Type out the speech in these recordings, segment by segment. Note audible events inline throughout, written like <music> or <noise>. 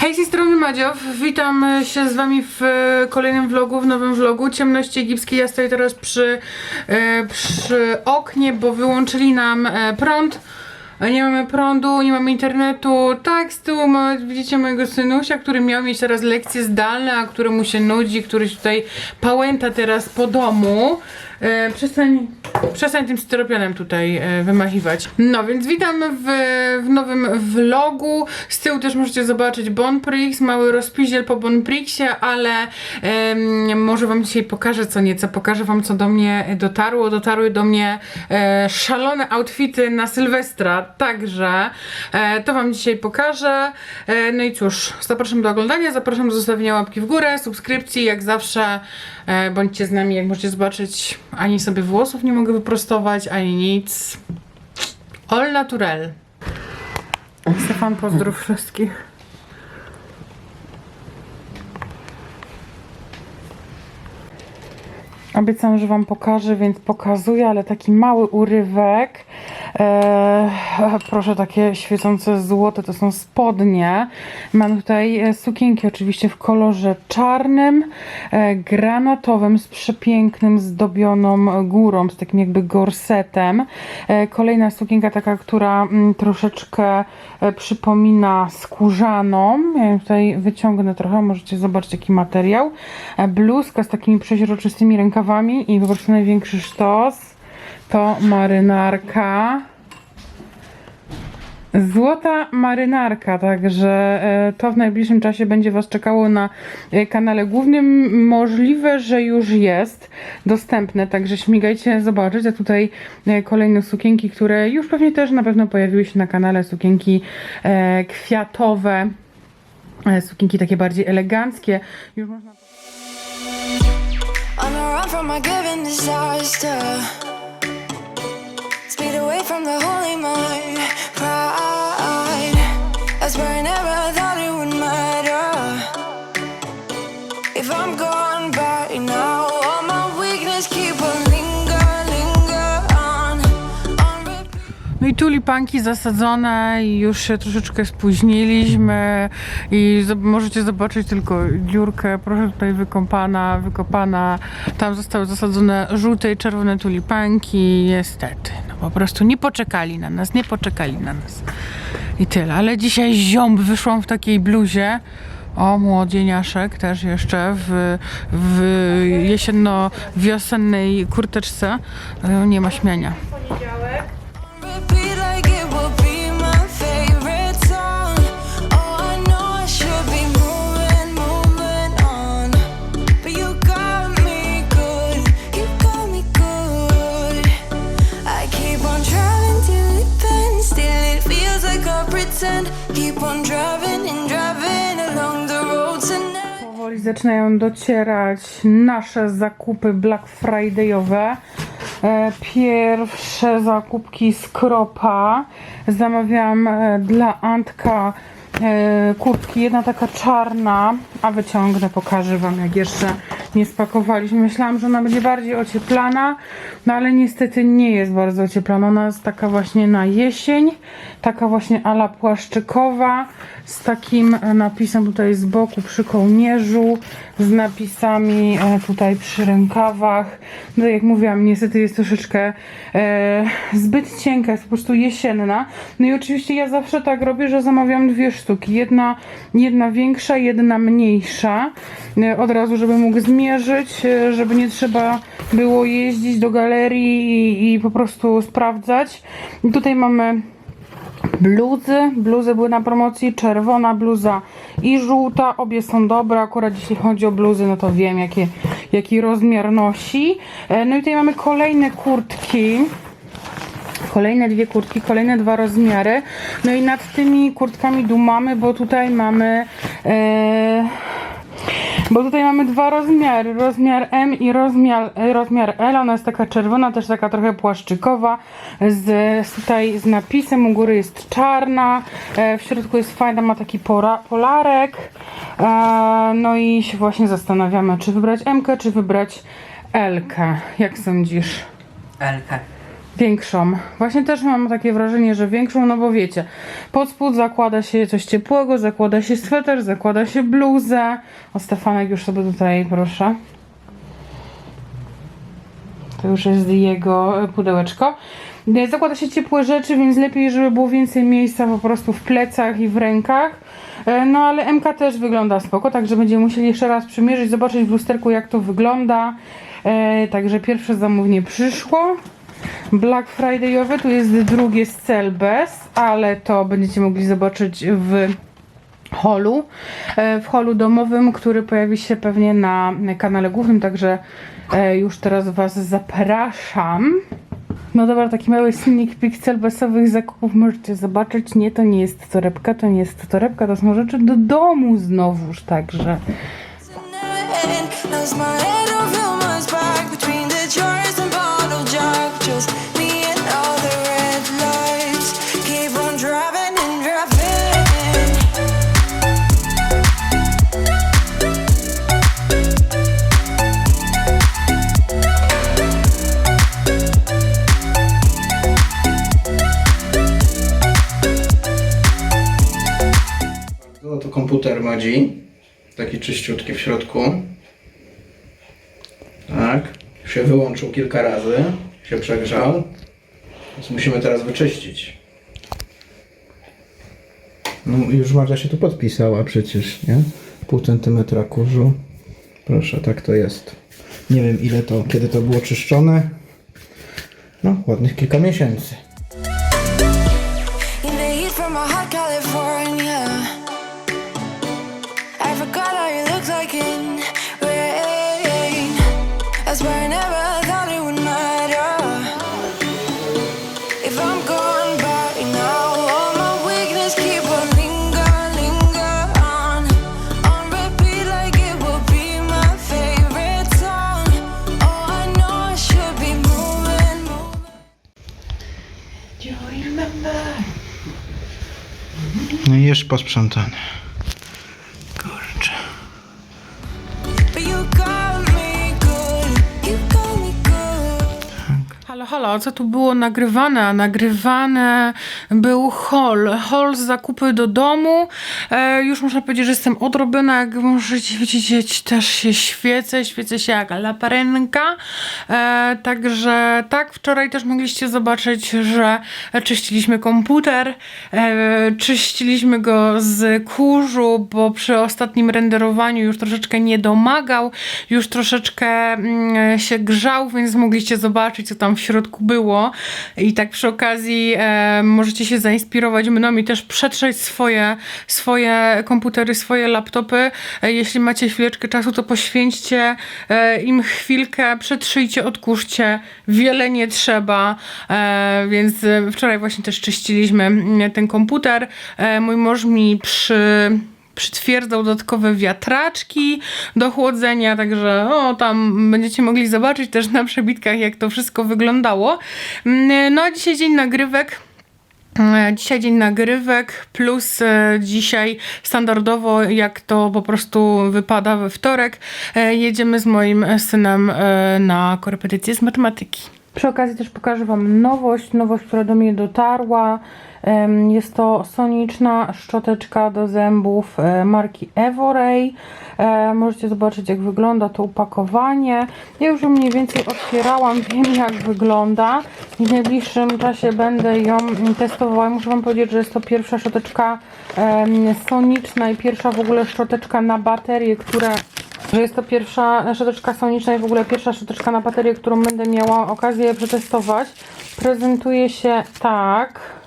Hej, z tej strony Madziow. Witam e, się z wami w e, kolejnym vlogu, w nowym vlogu. Ciemności egipskiej. Ja stoję teraz przy, e, przy oknie, bo wyłączyli nam prąd. Nie mamy prądu, nie mamy internetu. Tak, z tyłu ma, widzicie mojego synusia, który miał mieć teraz lekcje zdalne, a któremu się nudzi, który się tutaj pałęta teraz po domu. E, przestań, przestań tym styropianem tutaj e, wymachiwać. No więc witam w, w nowym vlogu. Z tyłu też możecie zobaczyć Bon Prix, mały rozpiździel po Bon Prixie, ale em, może wam dzisiaj pokażę co nieco. Pokażę wam co do mnie dotarło. Dotarły do mnie e, szalone outfity na Sylwestra, także e, to wam dzisiaj pokażę. E, no i cóż, zapraszam do oglądania, zapraszam do zostawienia łapki w górę, subskrypcji, jak zawsze e, bądźcie z nami, jak możecie zobaczyć, ani sobie włosów nie mogę wyprostować, ani nic. All natural. Stefan, pozdrów wszystkich. Obiecałam, że Wam pokażę, więc pokazuję, ale taki mały urywek. E, proszę, takie świecące złote to są spodnie. Mam tutaj e, sukienki oczywiście w kolorze czarnym, e, granatowym, z przepięknym, zdobioną górą, z takim jakby gorsetem. E, kolejna sukienka taka, która mm, troszeczkę przypomina skórzaną. Ja ją tutaj wyciągnę trochę, możecie zobaczyć jaki materiał. Bluzka z takimi przeźroczystymi rękawami i po prostu największy sztos to marynarka. Złota marynarka, także e, to w najbliższym czasie będzie Was czekało na e, kanale głównym. Możliwe, że już jest dostępne, także śmigajcie zobaczyć. A tutaj e, kolejne sukienki, które już pewnie też na pewno pojawiły się na kanale. Sukienki kwiatowe, sukienki takie bardziej eleganckie. Już można. Speed away from the holy mind. If. No i tulipanki zasadzone i już się troszeczkę spóźniliśmy i możecie zobaczyć tylko dziurkę, proszę tutaj wykąpana, wykopana. Tam zostały zasadzone żółte i czerwone tulipanki. Niestety, no po prostu nie poczekali na nas, nie poczekali na nas. I tyle, ale dzisiaj ziąb wyszłam w takiej bluzie. O, młodzieniaszek też jeszcze w, w jesienno-wiosennej kurteczce. E, Nie ma śmiania. Zaczynają docierać nasze zakupy Black Friday'owe. E, Pierwsze zakupki z Kropa. Zamawiałam e, dla Antka kurtki, jedna taka czarna, a wyciągnę, pokażę Wam jak jeszcze nie spakowaliśmy. Myślałam, że ona będzie bardziej ocieplana, no ale niestety nie jest bardzo ocieplana. Ona jest taka właśnie na jesień, taka właśnie ala płaszczykowa, z takim e, napisem tutaj z boku przy kołnierzu, z napisami e, tutaj przy rękawach. No jak mówiłam, niestety jest troszeczkę e, zbyt cienka, jest po prostu jesienna. No i oczywiście ja zawsze tak robię, że zamawiam dwie sztuki. Jedna, jedna większa, jedna mniejsza. E, od razu, żeby mógł zmierzyć, e, żeby nie trzeba było jeździć do galerii i, i po prostu sprawdzać. I tutaj mamy bluzy. Bluzy były na promocji, czerwona bluza i żółta. Obie są dobre. Akurat jeśli chodzi o bluzy, no to wiem jakie, jaki rozmiar nosi. E, No i tutaj mamy kolejne kurtki. Kolejne dwie kurtki, kolejne dwa rozmiary. No i nad tymi kurtkami dumamy, bo tutaj mamy. E, bo tutaj mamy dwa rozmiary, rozmiar M i rozmiar, rozmiar L. Ona jest taka czerwona, też taka trochę płaszczykowa, z, tutaj z napisem. U góry jest czarna, e, w środku jest fajna, ma taki pora, polarek. E, no i się właśnie zastanawiamy, czy wybrać M, czy wybrać L. Jak sądzisz? Elkę. Większą. Właśnie też mam takie wrażenie, że większą, no bo wiecie, pod spód zakłada się coś ciepłego, zakłada się sweter, zakłada się bluzę. O, Stefanek już sobie tutaj, proszę. To już jest jego e, pudełeczko. Zakłada się ciepłe rzeczy, więc lepiej, żeby było więcej miejsca po prostu w plecach i w rękach. E, No ale MK też wygląda spoko, także będziemy musieli jeszcze raz przymierzyć, zobaczyć w lusterku jak to wygląda. E, Także pierwsze zamówienie przyszło. Black Friday'owe, tu jest drugie z Celbes, ale to będziecie mogli zobaczyć w holu, e, w holu domowym, który pojawi się pewnie na kanale głównym, także e, już teraz Was zapraszam. No dobra, taki mały sneak peek celbesowych zakupów możecie zobaczyć. Nie, to nie jest torebka, to nie jest torebka, to są rzeczy do domu znowuż, także... komputer Madzi. Taki czyściutki w środku. Tak. Się wyłączył kilka razy. Się przegrzał. Więc musimy teraz wyczyścić. No już Madzia się tu podpisała przecież, nie? Pół centymetra kurzu. Proszę, tak to jest. Nie wiem ile to, kiedy to było czyszczone. No, ładnych kilka miesięcy. No i jeszcze posprzątane. Halo, co tu było nagrywane? A Nagrywane był haul. Haul z zakupy do domu. E, już można powiedzieć, że jestem odrobiona. Jak możecie widzieć, też się świecę. Świecę się jak laparenka. E, także tak, wczoraj też mogliście zobaczyć, że czyściliśmy komputer. E, czyściliśmy go z kurzu, bo przy ostatnim renderowaniu już troszeczkę nie domagał. Już troszeczkę mm, się grzał, więc mogliście zobaczyć, co tam w środku było. I tak przy okazji e, możecie się zainspirować mną i też przetrzeć swoje, swoje komputery, swoje laptopy. E, jeśli macie chwileczkę czasu, to poświęćcie e, im chwilkę, przetrzyjcie, odkurzcie. Wiele nie trzeba, e, więc wczoraj właśnie też czyściliśmy mm, ten komputer. E, mój mąż mi przy przytwierdzał dodatkowe wiatraczki do chłodzenia, także o, tam będziecie mogli zobaczyć też na przebitkach, jak to wszystko wyglądało. Mm, No a dzisiaj dzień nagrywek. E, Dzisiaj dzień nagrywek, plus e, dzisiaj standardowo, jak to po prostu wypada we wtorek, e, jedziemy z moim synem e, na korepetycję z matematyki. Przy okazji też pokażę Wam nowość, nowość, która do mnie dotarła. Jest to soniczna szczoteczka do zębów e, marki Evoray. E, Możecie zobaczyć jak wygląda to opakowanie. Ja już ją mniej więcej otwierałam, <laughs> wiem jak wygląda. I w najbliższym czasie będę ją testowała. Muszę Wam powiedzieć, że jest to pierwsza szczoteczka soniczna i pierwsza w ogóle szczoteczka na baterię, która że jest to pierwsza szczoteczka soniczna i w ogóle pierwsza szczoteczka na baterię, którą będę miała okazję przetestować. Prezentuje się tak.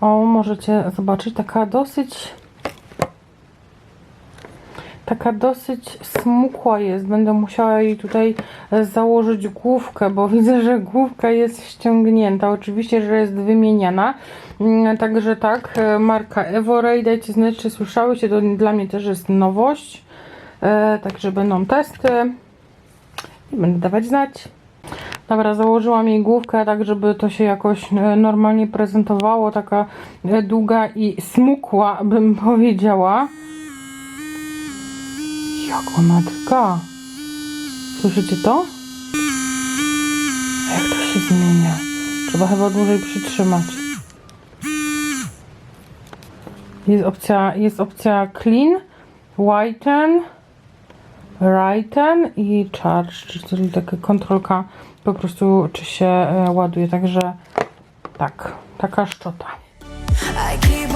O, możecie zobaczyć, taka dosyć taka dosyć smukła jest. Będę musiała jej tutaj założyć główkę, bo <laughs> widzę, że główka jest ściągnięta. Oczywiście, że jest wymieniana. Mm, Także tak, e, marka Evoray. Dajcie znać, czy słyszałyście. To dla mnie też jest nowość. E, Także będą testy. I będę dawać znać. Dobra, założyłam jej główkę tak, żeby to się jakoś e, normalnie prezentowało. Taka e, długa i smukła, bym <laughs> powiedziała. Jak ona drga. Słyszycie to? A jak to się zmienia? Trzeba chyba dłużej przytrzymać. Jest opcja, jest opcja clean, whiten, writen i charge, czyli taka kontrolka po prostu czy się e, ładuje. Także tak, taka szczota. I